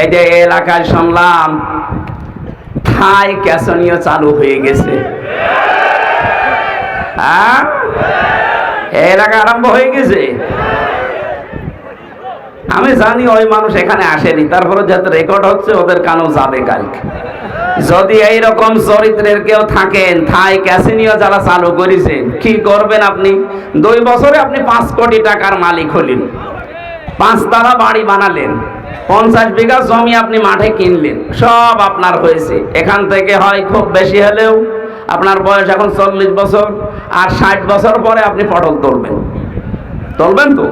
এই এলাকায় শুনলাম, থাই ক্যাসনীয় চালু হয়ে গেছে। হ্যাঁ? এলাকা আরম্ভ হয়ে গেছে। আমি জানি ওই মানুষ এখানে আসেনি, তারপরে যাতে রেকর্ড হচ্ছে ওদের কানেও যাবে কালকে। যদি এই রকম চরিত্রের কেউ থাকেন, থাই ক্যাসিনিও যারা চালু করেছেন, কি করবেন আপনি? দুই বছরে আপনি পাঁচ কোটি টাকার মালিক হলেন। পাঁচতলা বাড়ি বানালেন। পঞ্চাশ বিঘা জমি আপনি মাঠে কিনলেন। সব আপনার হয়েছে। এখান থেকে হয় খুব বেশি হলেও আপনার বয়স এখন চল্লিশ বছর আর ষাট বছর পরে আপনি পটল তুলবেন। তুলবেন তো?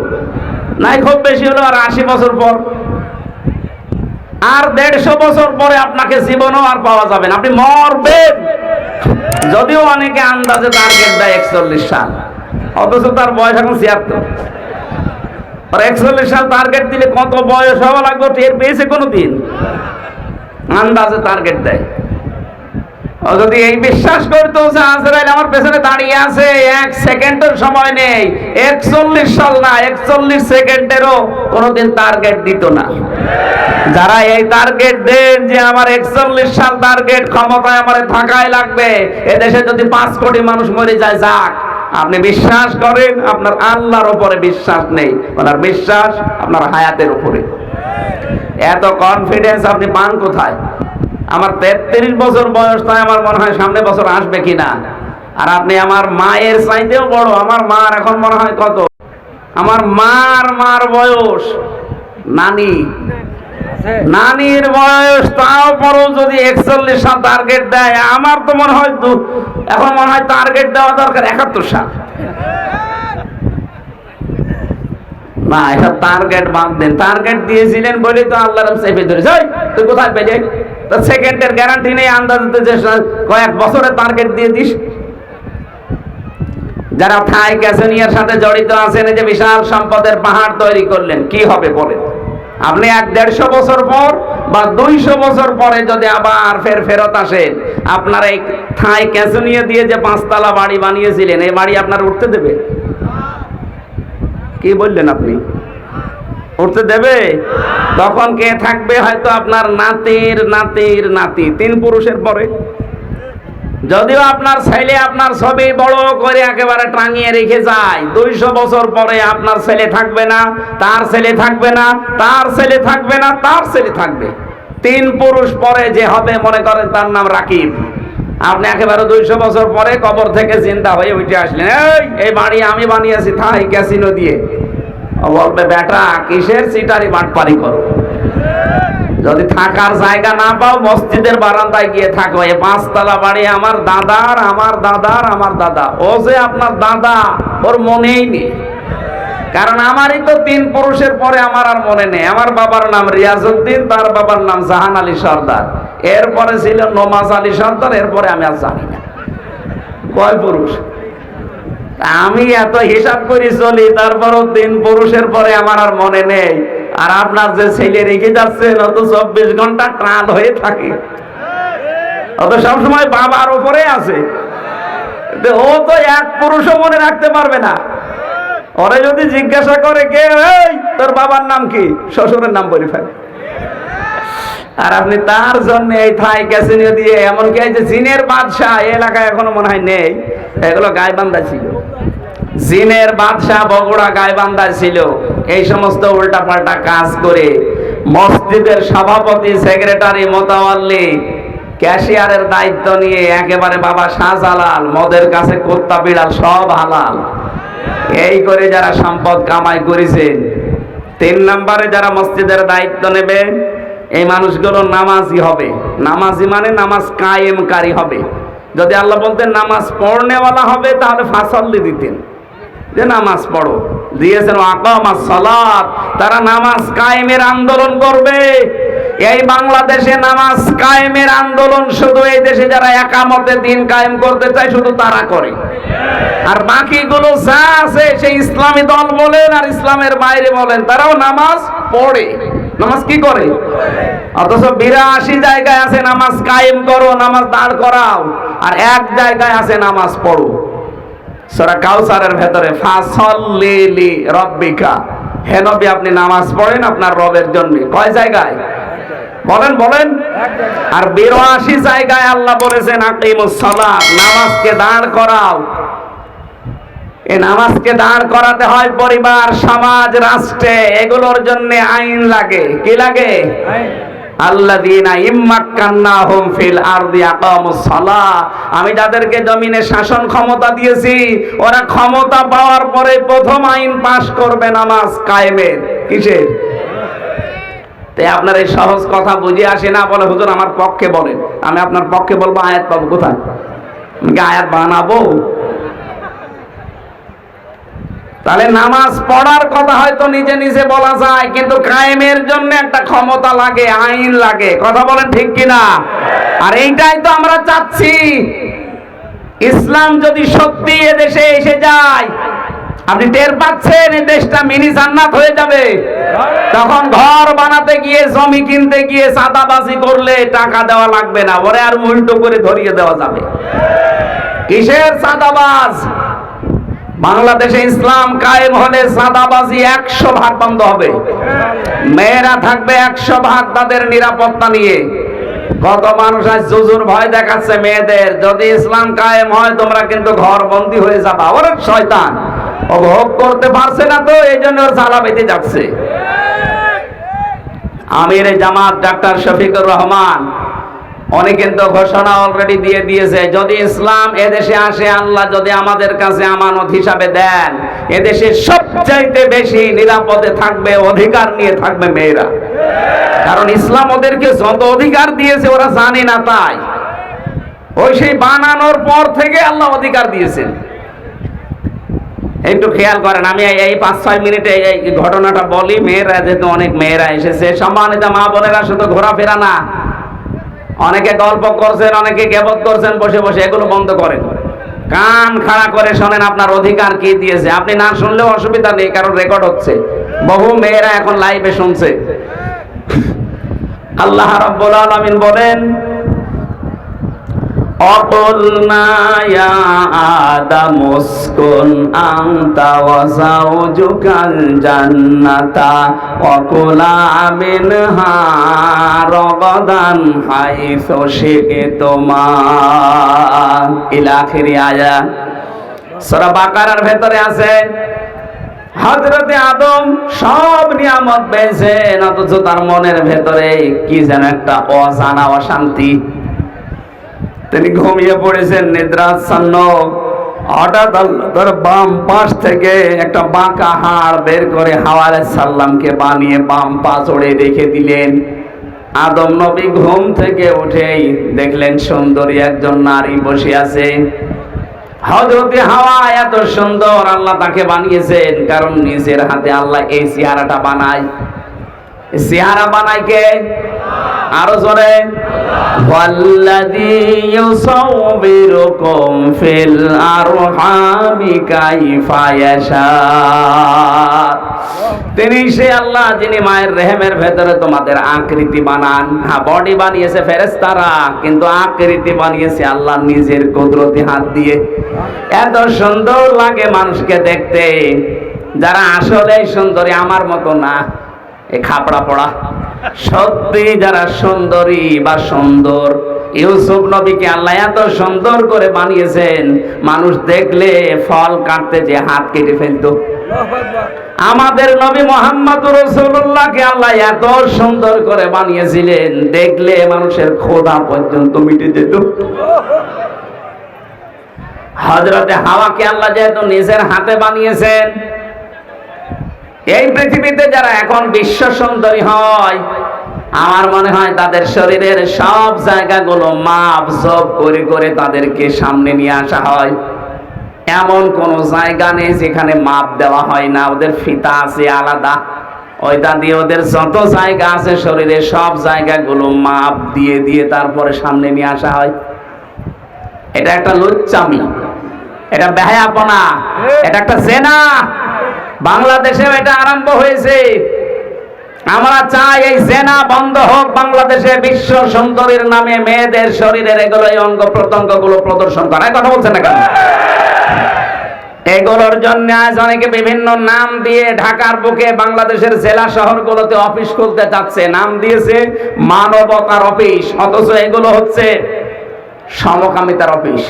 নাই, খুব বেশি হলো আর আশি বছর পর। আর দেড়শো বছর পরে আপনাকে জীবনও আর পাওয়া যাবে না। আপনি মরবেন। যদিও অনেকে আন্দাজে টার্গেট দেয় একচল্লিশ সাল। অথচ তার বয়স এখন ছিয়াত্তর। আর একচল্লিশ সাল টার্গেট দিলে কত বয়স হওয়া লাগবে? টের পেয়েছে কোনো দিন আন্দাজে টার্গেট দেয়। যদি এই বিশ্বাস করতো যে আজরাইল আমার পেছনে দাঁড়িয়ে আছে, এক সেকেন্ডের সময় নেই। একচল্লিশ সাল না, একচল্লিশ সেকেন্ডেরও কোনোদিন টার্গেট দিত না। যারা এই টার্গেট দেন যে আমার একচল্লিশ সাল টার্গেট ক্ষমতায় আমার থাকাই লাগবে, এদেশে যদি পাঁচ কোটি মানুষ মরে যায়, যাক। আপনি বিশ্বাস করেন, আপনার আল্লাহর উপরে বিশ্বাস নেই। ওনার বিশ্বাস আপনার হায়াতের উপরে। এত কনফিডেন্স আপনি পান কোথায়? আমার তেত্রিশ বছর বয়স, তাই আমার মনে হয় সামনে বছর আসবে কিনা? আর আপনি আমার মায়ের চাইতেও বড়, আমার মার এখন মনে হয় কত? আমার মার মার বয়স, নানি নানির বয়স তাও পরও যদি একচল্লিশ সাল টার্গেট দেয়, আমার তো মনে হয় এখন মনে হয় টার্গেট দেওয়া দরকার একাত্তর সাল। না এটা টার্গেট বাদ দেন। টার্গেট দিয়েছিলেন বলেই তো আল্লাহ ধরেছে। তুই কোথায় পেলে? সেকেন্ডের গ্যারান্টি নেই, আন্দাজ যে কয়েক বছরের টার্গেট দিয়ে দিস। যারা থাই ক্যাসেনিয়ার সাথে জড়িত আছেন যে বিশাল সম্পদের পাহাড় তৈরি করলেন, কি হবে বলে আপনি এক দেড়শো বছর পর বা দুইশো বছর পরে যদি আবার ফের ফেরত আসেন, আপনার এই থাই ক্যাসেনিয়া দিয়ে যে পাঁচতলা বাড়ি বানিয়েছিলেন, এই বাড়ি আপনার উঠতে দেবে? কি বললেন আপনি? উঠতে দেবে? তখন কে থাকবে হয়তো আপনার নাতির নাতির, নাতি, তিন পুরুষের পরে। যদিও আপনার ছেলে, আপনার ছবি বড় করে একেবারে টাঙিয়ে রেখে যায়, দুইশো বছর পরে আপনার ছেলে থাকবে না, তার ছেলে থাকবে না, তার ছেলে থাকবে না, তার ছেলে থাকবে। তিন পুরুষ পরে যে হবে, মনে করেন তার নাম রাকিব। আপনি একেবারে দুইশো বছর পরে কবর থেকে চিন্তা হয়ে উঠে আসলেন। এই এই বাড়ি আমি বানিয়েছি থাই ক্যাসিনো দিয়ে। বলবে, বেটা, কিসের সিটারি বাটপারি করো? যদি থাকার জায়গা না পাও, মসজিদের বারান্দায় গিয়ে থাকো। এই পাঁচতলা বাড়ি আমার দাদার আমার দাদার, আমার দাদা। ও যে আপনার দাদা, ওর মনেই নেই। কারণ আমারই তো তিন পুরুষের পরে আমার আর মনে নেই। আমার বাবার নাম রিয়াজউদ্দিন, তার বাবার নাম জাহান আলী সর্দার। এরপরে ছিল নোমাজ আলী সর্দার, এরপরে আমি আর জানি না। কয় পুরুষ? আমি এত হিসাব করি চলি, তারপরও তিন পুরুষের পরে আমার আর মনে নেই। আর আপনার যে ছেলে রেখে যাচ্ছেন অত চব্বিশ ঘণ্টা টাল হয়ে থাকে। অত সবসময় বাবার উপরে আছে। ও তো এক পুরুষও মনে রাখতে পারবে না। ওরে যদি জিজ্ঞাসা করে কে, এই, তোর বাবার নাম কি? শ্বশুরের নাম বলি ফেলে। আর আপনি তার জন্য এই থাই ক্যাসিনো দিয়ে, এমনকি এই যে জিনের বাদশাহ এলাকায় এখনও মনে হয় নেই। এগুলো গায়ে বান্ধা ছিল। জিনের বাদশাহ বগুড়া গায়বান্ধা ছিল। এই সমস্ত উল্টাপাল্টা কাজ করে মসজিদের সভাপতি, সেক্রেটারি মোতাওয়াল্লি ক্যাশিয়ারের দায়িত্ব নিয়ে একেবারে বাবা শাহজালাল, মদের কাছে কোত্তা, বিড়াল সব হালাল। এই করে যারা সম্পদ কামাই করেছেন, তিন নম্বরে যারা মসজিদের দায়িত্ব নেবে এই মানুষগুলো নামাজি হবে। নামাজি মানে নামাজ কায়েমকারী হবে। যদি আল্লাহ বলতেন নামাজ পড়নেওয়ালা হবে, তাহলে ফাঁসল্লি দিতেন। যে নামাজ পড়ো। দিয়েছেন আকামাস সালাত। তারা নামাজ কায়েমের আন্দোলন করবে। এই বাংলাদেশে নামাজ কায়েমের আন্দোলন শুধু এই দেশে যারা একামতে দিন কায়েম করতে চায়, শুধু তারা করে। আর বাকিগুলো যা আছে, সেই ইসলামী দল বলেন আর ইসলামের বাইরে বলেন, তারাও নামাজ পড়ে। নামাজ কি করে? অথচ বিরাশি জায়গায় আছে, নামাজ কায়েম করো, নামাজ দাঁড় করাও। আর এক জায়গায় আছে, নামাজ পড়ো। সূরা কাউসারের ভেতরে ফাসল্লিলি রব্বিকা। হে নবী, আপনি নামাজ পড়েন আপনার রবের জন্য। কয় জায়গায়? বলেন বলেন। আর বিরাশি জায়গায় আল্লাহ বলেছেন, আকিমুস সালাত নামাজকে দাঁড় করাও। এই নামাজকে দাঁড় করাতে হয় পরিবার, সমাজ, রাষ্ট্রে। এগুলোর জন্য আইন লাগে। কি লাগে? আল্লাযীনা আমি যাদেরকে জমিনে শাসন ক্ষমতা দিয়েছি, ওরা ক্ষমতা পাওয়ার পরে প্রথম আইন পাশ করবে নামাজ কায়েমের। কিসের? তাই আপনার এই সহজ কথা বুঝে আসে না বলে হুজুর আমার পক্ষে বলেন। আমি আপনার পক্ষে বলব আয়াত পাবো কোথায়? আয়াত বানাবো? তাহলে নামাজ পড়ার কথা হয়তো নিজে নিজে বলা যায়, কিন্তু কায়েমের জন্য একটা ক্ষমতা লাগে, আইন লাগে। কথা বলেন ঠিক কিনা? আর এইটাই তো আমরা চাচ্ছি। ইসলাম যদি সত্যি এদেশে এসে যায়, আপনি টের পাচ্ছেন এই দেশটা মিনি জান্নাত হয়ে যাবে। তখন ঘর বানাতে গিয়ে, জমি কিনতে গিয়ে সাদাবাজি করলে টাকা দেওয়া লাগবে না। ওরে আর উল্টো করে ধরিয়ে দেওয়া যাবে। কিসের সাদাবাজ বাংলাদেশে ইসলাম কায়েম হলে সাদাবাজি একশো ভাগ বন্ধ হবে। মেয়েরা থাকবে একশো ভাগ তাদের নিরাপত্তা নিয়ে। কত মানুষ আজ জুজুর ভয় দেখাচ্ছে মেয়েদের, যদি ইসলাম কায়েম হয় তোমরা কিন্তু ঘর বন্দি হয়ে যাবা। ওরে শয়তান, ও ভোগ করতে পারছে না তো এই জন্য ওর জ্বালা যাচ্ছে। আমির জামাত ডাক্তার শফিকুর রহমান উনি কিন্তু ঘোষণা অলরেডি দিয়ে দিয়েছে, যদি ইসলাম এদেশে আসে, আল্লাহ যদি আমাদের কাছে আমানত হিসাবে দেন, এদেশে সবচাইতে বেশি নিরাপদে থাকবে, অধিকার নিয়ে থাকবে মেয়েরা। কারণ ইসলাম ওদেরকে যত অধিকার দিয়েছে, ওরা জানে না তাই। ওই সেই বানানোর পর থেকে আল্লাহ অধিকার দিয়েছেন। একটু খেয়াল করেন, আমি এই- পাঁচ ছয় মিনিটে এই ঘটনাটা বলি, মেয়েরা যেহেতু অনেক মেয়েরা এসেছে, সম্মানিত মা বোনেরা শুধু ঘোরাফেরা না অনেকে গল্প করছেন, অনেকে গেবত করছেন, বসে বসে এগুলো বন্ধ করেন। কান খাড়া করে শোনেন আপনার অধিকার কি দিয়েছে। আপনি না শুনলেও অসুবিধা নেই, কারণ রেকর্ড হচ্ছে। বহু মেয়েরা এখন লাইভে শুনছে। আল্লাহ রাব্বুল আলামিন বলেন অকুলনা ইয়া আদম উসকুন আনতা ওয়া যাওজুকাল জান্নাতা ওয়া কুলা মিনহা রগাদান হাইসু শি'তুমা। ইলা আখিরি আয়াত সূরা বাকারার ভেতরে আছে হজরতে আদম সব নিয়ামত পেয়েছেন, অথচ তার মনের ভেতরে কি যেন একটা অজানা অশান্তি। তিনি ঘুমিয়ে পড়েছেন নিদ্রাচ্ছন্ন। হঠাৎ আল্লাহ তার বাম পাশ থেকে একটা বাঁকা হাড় বের করে হাওয়ার সাল্লামকে বানিয়ে বাম পা চড়ে রেখে দিলেন। আদম নবী ঘুম থেকে উঠেই দেখলেন সুন্দরী একজন নারী বসে আছে। হজরতে হাওয়া এত সুন্দর, আল্লাহ তাকে বানিয়েছেন, কারণ নিজের হাতে আল্লাহ এই চেহারাটা বানায়। চেহারা বানায় কে আরো জোরে والذي يصوركم في الأرحام كيف يشاء তিনি সে আল্লাহ যিনি মায়ের রেহেমের ভেতরে তোমাদের আকৃতি বানান হ্যাঁ বডি বানিয়েছে ফেরেশতারা কিন্তু আকৃতি বানিয়েছে আল্লাহ নিজের কুদরতি হাত দিয়ে এত সুন্দর লাগে মানুষকে দেখতে যারা আসলে সুন্দরী আমার মতো না খাপড়া পড়া। সত্যি যারা সুন্দরী বা সুন্দর, ইউসুফ নবীকে আল্লাহ এত সুন্দর করে বানিয়েছেন, মানুষ দেখলে ফল কাটতে যে হাত কেটে ফেলতো। আমাদের নবী মোহাম্মদ রসুল্লাহকে আল্লাহ এত সুন্দর করে বানিয়েছিলেন, দেখলে মানুষের খোদা পর্যন্ত মিটে যেত। হজরতে হাওয়াকে আল্লাহ যেহেতু নিজের হাতে বানিয়েছেন এই পৃথিবীতে যারা এখন বিশ্ব সুন্দরী হয়, আমার মনে হয় তাদের শরীরের সব জায়গাগুলো মাপ জব করে করে তাদেরকে সামনে নিয়ে আসা হয়। এমন কোন জায়গা নেই যেখানে মাপ দেওয়া হয় না, ওদের ফিতা আছে আলাদা। ওইটা দিয়ে ওদের যত জায়গা আছে শরীরে সব জায়গাগুলো মাপ দিয়ে দিয়ে তারপরে সামনে নিয়ে আসা হয়। এটা একটা লুচ্চামি, এটা বেহায়াপনা, এটা একটা জেনা। বাংলাদেশেও এটা আরম্ভ হয়েছে। আমরা চাই এই জেনা বন্ধ হোক, বাংলাদেশে বিশ্ব সুন্দরীর নামে মেয়েদের শরীরের এগুলো এই অঙ্গ প্রত্যঙ্গগুলো প্রদর্শন করা। কথা বলছেন না কেন? এগুলোর জন্য আজ অনেকে বিভিন্ন নাম দিয়ে ঢাকার বুকে বাংলাদেশের জেলা শহরগুলোতে অফিস খুলতে চাচ্ছে। নাম দিয়েছে মানবতার অফিস, অথচ এগুলো হচ্ছে সমকামিতার অফিস।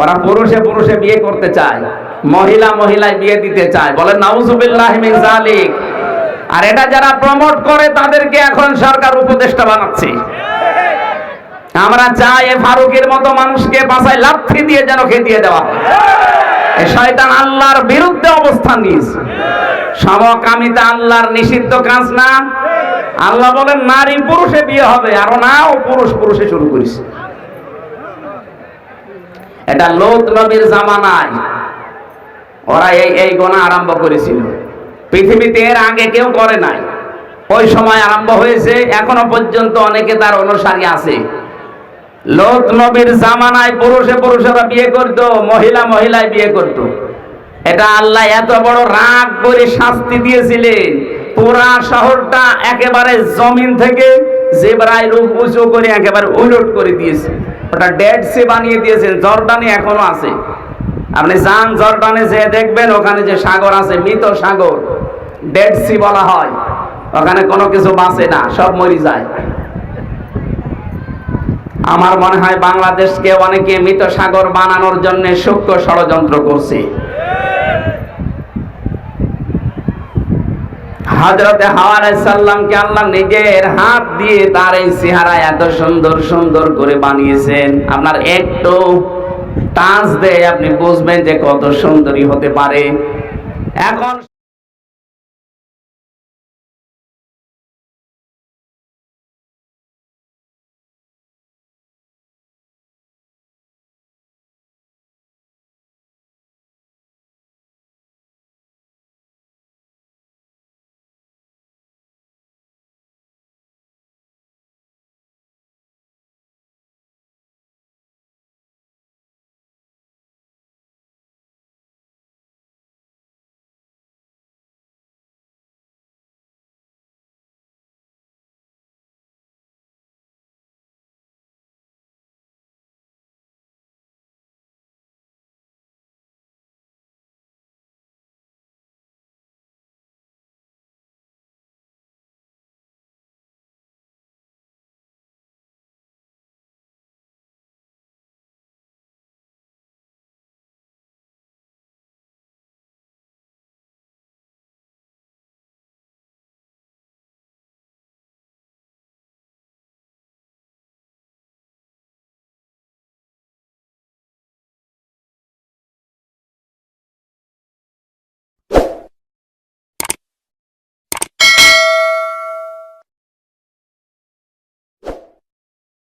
ওরা পুরুষে পুরুষে বিয়ে করতে চায়। মহিলা মহিলায় বিয়ে দিতে চায়। বলে নাউজুবিল্লাহ মিন জালিক আর এটা যারা প্রমোট করে, তাদেরকে এখন সরকার উপদেষ্টা বানাচ্ছে। আমরা চাই এ ফারুকের মতো মানুষকে বাসায় লাথি দিয়ে যেন খেতিয়ে দেওয়া এ শয়তান আল্লাহর বিরুদ্ধে অবস্থান নিয়েছে। সমকামিতা আল্লাহর নিষিদ্ধ কাজ না। আল্লাহ বলেন, নারী পুরুষে বিয়ে হবে, আর না, ও পুরুষ পুরুষে শুরু করেছে এটা লোত নবীর জামানায় ওরা এই এই গোনা আরম্ভ করেছিল। পৃথিবীতে এর আগে কেউ করে নাই। ওই সময় আরম্ভ হয়েছে, এখনও পর্যন্ত অনেকে তার অনুসারী আছে। লোক নবীর জামানায় পুরুষে পুরুষেরা বিয়ে করতো, মহিলা মহিলায় বিয়ে করতো। এটা আল্লাহ এত বড় রাগ করে শাস্তি দিয়েছিলেন। পুরা শহরটা একেবারে জমিন থেকে জেবরাই রূপ উঁচু করে একেবারে উলট করে দিয়েছে। ওটা ডেড সি বানিয়ে দিয়েছেন জর্ডানে এখনও আছে। আপনি যান জর্ডানে যে দেখবেন, ওখানে যে সাগর আছে, মৃত সাগর ডেড সি বলা হয়। ওখানে কোনো কিছু বাঁচে না, সব মরি যায়। আমার মনে হয় বাংলাদেশকে অনেকে মৃত সাগর বানানোর জন্য সূক্ষ্ম ষড়যন্ত্র করছে। হজরতে হাওয়ার সাল্লামকে আল্লাহ নিজের হাত দিয়ে তার এই চেহারা এত সুন্দর সুন্দর করে বানিয়েছেন। আপনার একটু টাচ দেয় আপনি বুঝবেন যে কত সুন্দরী হতে পারে। এখন